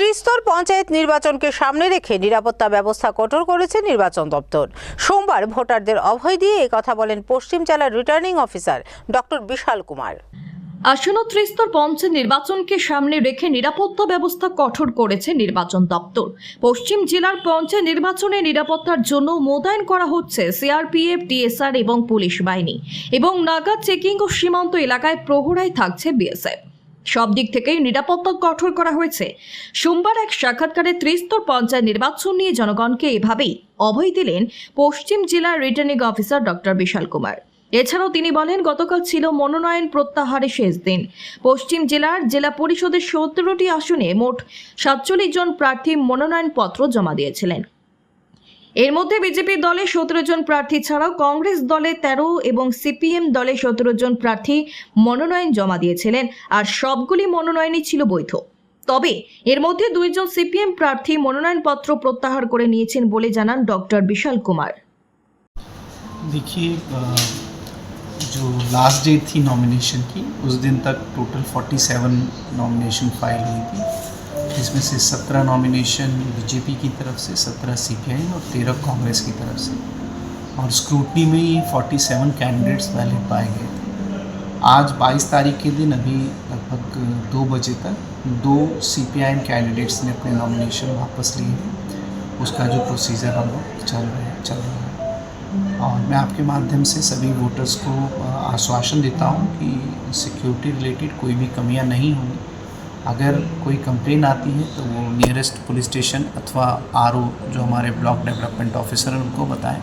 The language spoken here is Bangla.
ত্রিস্তর পঞ্চায়েত নির্বাচনকে সামনে রেখে নিরাপত্তা ব্যবস্থা কঠোর করেছে নির্বাচন দপ্তর। সোমবার ভোটারদের অভয় দিয়ে কথা বলেন পশ্চিম জেলার returning officer doctor Bishal Kumar. আসন্ন ত্রিস্তর পঞ্চায়েত নির্বাচনকে সামনে রেখে নিরাপত্তা ব্যবস্থা কঠোর করেছে নির্বাচন দপ্তর। পশ্চিম জেলার পঞ্চায়েত নির্বাচনে নিরাপত্তার জন্য মোতায়েন করা হচ্ছে সিআরপিএফ টিএসআর এবং পুলিশ বাহিনী। এবং নাগা, চেকিং ও সীমান্ত এলাকায় প্রহরায় থাকছে বিএসএফ। সব দিক থেকেই নিরাপত্তা কঠোর করা হয়েছে। সোমবার এক সাক্ষাৎকারে ত্রিস্তর পঞ্চায়েত নির্বাচন নিয়ে জনগণকে এভাবেই অভয় দিলেন পশ্চিম জেলার returning officer doctor Bishal Kumar. এছাড়াও তিনি বলেন, গতকাল ছিল মনোনয়ন প্রত্যাহারের শেষ দিন। পশ্চিম জেলার জেলা পরিষদের সতেরোটি আসনে মোট সাতচল্লিশ জন প্রার্থী মনোনয়নপত্র জমা দিয়েছিলেন। এর মধ্যে বিজেপি দলে সতেরো জন প্রার্থী ছাড়াও কংগ্রেস দলে তেরো এবং সিপিএম দলে সতেরো জন প্রার্থী মনোনয়ন জমা দিয়েছিলেন আর সবগুলি মনোনয়নই ছিল বৈধ তবে এর মধ্যে দুইজন সিপিএম প্রার্থী মনোনয়নপত্র প্রত্যাহার করে নিয়েছেন বলে জানান ডক্টর বিশাল কুমার देखिए अ, जो लास्ट डेट थी नॉमिनेशन की उस दिन तक टोटल 47 नॉमिनेशन फाइल हुई थी जिसमें से 17 नॉमिनेशन बीजेपी की तरफ़ से 17 सीपीआई और 13 कांग्रेस की तरफ़ से। और स्क्रूटनी में ही 47 कैंडिडेट्स वैलिड पाए गए थे। आज 22 तारीख के दिन, अभी लगभग दो बजे तक, दो सीपीआई कैंडिडेट्स ने अपने नॉमिनेशन वापस लिए हैं। उसका जो प्रोसीजर हम लोग चल रहे हैं, चल रहा है। और मैं आपके माध्यम से सभी वोटर्स को आश्वासन देता हूँ कि सिक्योरिटी रिलेटेड कोई भी कमियाँ नहीं होंगी। अगर कोई कंप्लेन आती है तो वो नियरेस्ट पुलिस स्टेशन अथवा आर जो हमारे ब्लॉक डेवलपमेंट ऑफिसर हैं, उनको बताएँ।